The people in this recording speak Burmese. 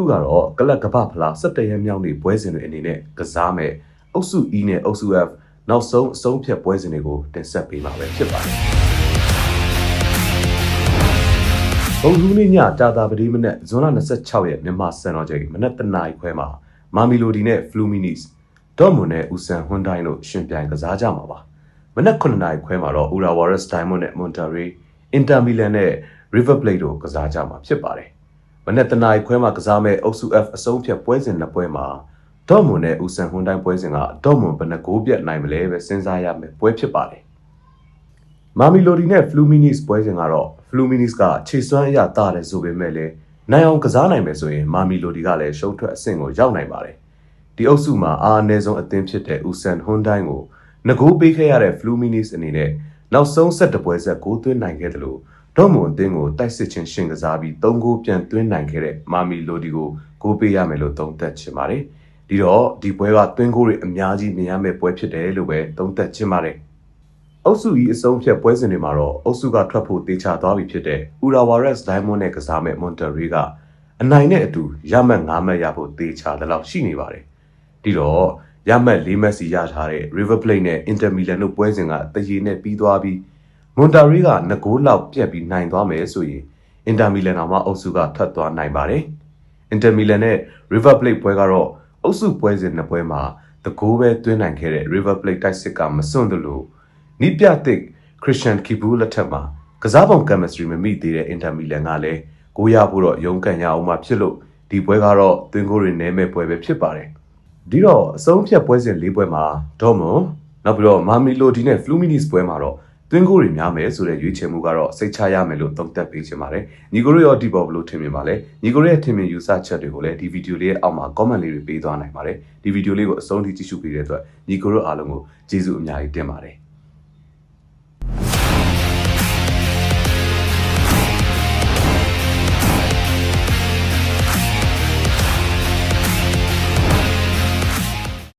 အခုကတော့ကလပ်ကပ္ပဖလား17ရက်မြောက်နေ့ပွဲစဉ်တွေအနေနဲ့ကစားမဲ့အုပ်စု E နဲ့အုပ်စု F နောက်ဆုံးအဆုံးဖြတ်ပွဲစဉ်တွေကိုတင်ဆက်ပေးမှာပဲဖြစ်ပါတယ်ဘုံလူနေ့ညတာတာပတိမနေ့ဇွန်လ26ရက်မြန်မာစံတော်ချိန်မနက်တနာရီခွဲမှာမာမီလိုဒီနဲ့ Fluminis ဒေါ်မွန်နဲ့ဦးဆန်ဟွန်ဒိုင်းတို့ရှင်ပြိုင်ကစားကြမှာပါမနက်9နာရီခွဲမှာတော့ Urawaras Diamond နဲ့ Monterrey Inter Milan နဲ့ River Plate တို့ကစားကြမှာဖြစ်ပါတယ်မ နက်တနာရီခွဲမှာကစားမဲ့အုပ်စု F အဆုံးဖြတ်ပွဲစဉ်နှစ်ပွဲမှာဒေါ်မွန်နဲ့ဦးဆန်ဟွန်ဒိုင်းပွဲစဉ်ကဒေါ်မွန်ဘယ်နှဂိုးပြတ်နိုင်မလဲပဲစဉ်းစားရမယ်ပွဲဖြစ်ပါတယ်မာမီလိုဒီနဲ့ Fluminis ပွဲစဉ်ကတော့ Fluminis ကခြေစွမ်းအရတာတယ်ဆိုပေမဲ့လည်းနိုင်အောင်ကစားနိုင်မယ်ဆိုရင်မာမီလိုဒီကလည်းရှုံးထွက်အဆင့်ကိုရောက်နိုင်ပါတယ်ဒီအုပ်စုမှာအားအနည်းဆုံးအသင်းဖြစ်တဲ့ဦးဆန်ဟွန်ဒိုင်းကိုငကိုးပေးခဲ့ရတဲ့ Fluminis အနေနဲ့နောက်ဆုံးဆက်တပွဲဆက်ကိုသွင်းနိုင်ခဲ့တယ်လို့ ဒေါ်မွန်အသင်းကိုတိုက်စစ်ချင်းရှင်ကစားပြီး၃ဂိုးပြန်သွင်းနိုင်ခဲ့တဲ့မာမီလိုဒီကိုဂိုးပေးရမယ်လို့သုံးသပ်ချင်ပါတယ်ဒီတော့ဒီပွဲကသွင်းဂိုးတွေအများကြီးမြင်ရမယ့်ပွဲဖြစ်တယ်လို့ပဲသုံးသပ်ချင်ပါတယ်အုပ်စုကြီးအဆုံးဖြတ်ပွဲစဉ်တွေမှာတော့အုပ်စုကထွက်ဖို့တေချာသွားပြီဖြစ်တဲ့ Urawaras Diamond နဲ့ကစားမဲ့ Monterrey ကအနိုင်နဲ့အတူရမှတ်9မှတ်ရဖို့တေချာတဲ့လောက်ရှိနေပါတယ်။ဒီတော့ရမှတ်4မှတ်စီရထားတဲ့ River Plate နဲ့ Inter Milan တို့ပွဲစဉ်ကတရေနဲ့ပြီးသွားပြီး Monterrey က2ဂိုးလောက်ပြတ်ပြီးနိုင်သွားမယ်ဆိုရင် Inter Milan အောင်မှအုပ်စုကထွက်သွားနိုင်ပါတယ်။ Inter Milan နဲ့ River Plate ပွဲကတော့အုပ်စုပွဲစဉ်နှစ်ပွဲမှာတကိုးပဲသွင်းနိုင်ခဲ့တဲ့ River Plate တိုက်စစ်ကမစွန့်သလိုနီးပြသစ်ခရစ်စတန်ကီဘူးလက်ထက်မှာကစားပုံ chemistry မမိသေးတဲ့အင်တာမီလန်ကလည်းကိုရဖို့တော့ရုန်းကန်ရအောင်မှဖြစ်လို့ဒီပွဲကတော့သွင်းကိုယ်တွေနဲမဲ့ပွဲပဲဖြစ်ပါတယ်ဒီတော့အဆုံးဖြတ်ပွဲစဉ်၄ပွဲမှာဒေါ်မွန်နောက်ပြီးတော့မာမီလိုဒီနဲ့ Fluminis ပွဲမှာတော့ သွင်းကိုယ်တွေများမယ်ဆိုတဲ့ရွေးချယ်မှုကတော့စိတ်ချရမယ်လို့သုံးသပ်ပေးချင်ပါတယ်ညီကိုတို့ရောဒီပေါ်ဘယ်လိုထင်မြင်ပါလဲညီကိုတို့ရဲ့ထင်မြင်ယူဆချက်တွေကိုလည်းဒီဗီဒီယိုလေးရဲ့အောက်မှာ comment လေးတွေပေးသွားနိုင်ပါတယ်ဒီဗီဒီယိုလေးကိုအဆုံးထိကြည့်ရှုပေးတဲ့အတွက်ညီကိုတို့အားလုံးကိုကျေးဇူးအများကြီးတင်ပါတယ်